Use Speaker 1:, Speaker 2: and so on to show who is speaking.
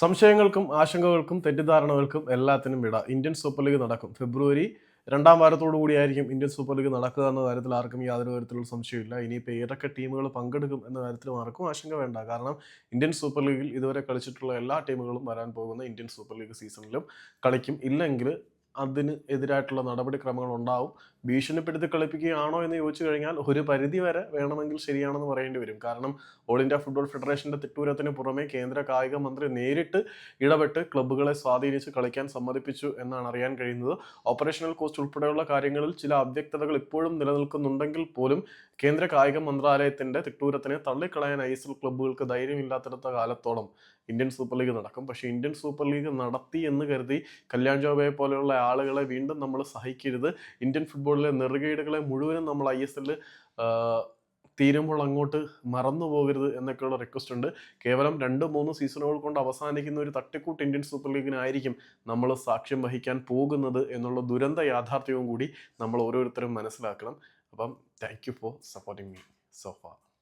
Speaker 1: സംശയങ്ങൾക്കും ആശങ്കകൾക്കും തെറ്റിദ്ധാരണകൾക്കും എല്ലാത്തിനും വിട Indian super league നടക്കും. ഫെബ്രുവരി രണ്ടാം വാരത്തോടു കൂടിയായിരിക്കും ഇന്ത്യൻ സൂപ്പർ ലീഗ് നടക്കുക എന്ന കാര്യത്തിൽ ആർക്കും യാതൊരു തരത്തിലുള്ള സംശയമില്ല ഇനിയിപ്പോൾ ഏതൊക്കെ ടീമുകൾ പങ്കെടുക്കും എന്ന കാര്യത്തിലും ആർക്കും ആശങ്ക വേണ്ട. കാരണം ഇന്ത്യൻ സൂപ്പർ ലീഗിൽ ഇതുവരെ കളിച്ചിട്ടുള്ള എല്ലാ ടീമുകളും വരാൻ പോകുന്ന ഇന്ത്യൻ സൂപ്പർ ലീഗ് സീസണിലും കളിക്കും. ഇല്ലെങ്കിൽ അതിന് എതിരായിട്ടുള്ള നടപടിക്രമങ്ങൾ ഉണ്ടാവും ഭീഷണിപ്പെടുത്തി കളിപ്പിക്കുകയാണോ എന്ന് ചോദിച്ചു കഴിഞ്ഞാൽ ഒരു പരിധി വരെ വേണമെങ്കിൽ ശരിയാണെന്ന് പറയേണ്ടി വരും. കാരണം ഓൾ ഇന്ത്യ ഫുട്ബോൾ ഫെഡറേഷന്റെ തിട്ടൂരത്തിന് പുറമെ കേന്ദ്ര കായിക മന്ത്രി നേരിട്ട് ഇടപെട്ട് ക്ലബ്ബുകളെ സ്വാധീനിച്ച് കളിക്കാൻ സമ്മതിപ്പിച്ചു എന്നാണ് അറിയാൻ കഴിയുന്നത്. ഓപ്പറേഷണൽ കോസ്റ്റ് ഉൾപ്പെടെയുള്ള കാര്യങ്ങളിൽ ചില അവ്യക്തതകൾ ഇപ്പോഴും നിലനിൽക്കുന്നുണ്ടെങ്കിൽ പോലും കേന്ദ്ര കായിക മന്ത്രാലയത്തിന്റെ തിട്ടൂരത്തിനെ തള്ളിക്കളയാൻ ഐ എസ് എൽ ക്ലബ്ബുകൾക്ക് ധൈര്യമില്ലാത്തിടത്ത കാലത്തോളം ഇന്ത്യൻ സൂപ്പർ ലീഗ് നടക്കും. പക്ഷേ ഇന്ത്യൻ സൂപ്പർ ലീഗ് നടത്തി എന്ന് കരുതി കല്യാൺ ജോബയെ പോലെയുള്ള ആളുകളെ വീണ്ടും നമ്മൾ സഹിക്കരുത്. ഇന്ത്യൻ ഫുട്ബോളിലെ നെറുകേടുകളെ മുഴുവനും നമ്മൾ ഐ എസ് എല്ലിൽ തീരുമ്പോൾ അങ്ങോട്ട് മറന്നു പോകരുത് എന്നൊക്കെയുള്ള റിക്വസ്റ്റ് ഉണ്ട്. കേവലം രണ്ട് മൂന്ന് സീസണുകൾ കൊണ്ട് അവസാനിക്കുന്ന ഒരു തട്ടിക്കൂട്ട് ഇന്ത്യൻ സൂപ്പർ ലീഗിനായിരിക്കും നമ്മൾ സാക്ഷ്യം വഹിക്കാൻ പോകുന്നത് എന്നുള്ള ദുരന്ത യാഥാർത്ഥ്യവും കൂടി നമ്മൾ ഓരോരുത്തരും മനസ്സിലാക്കണം. അപ്പം thank you for supporting me so far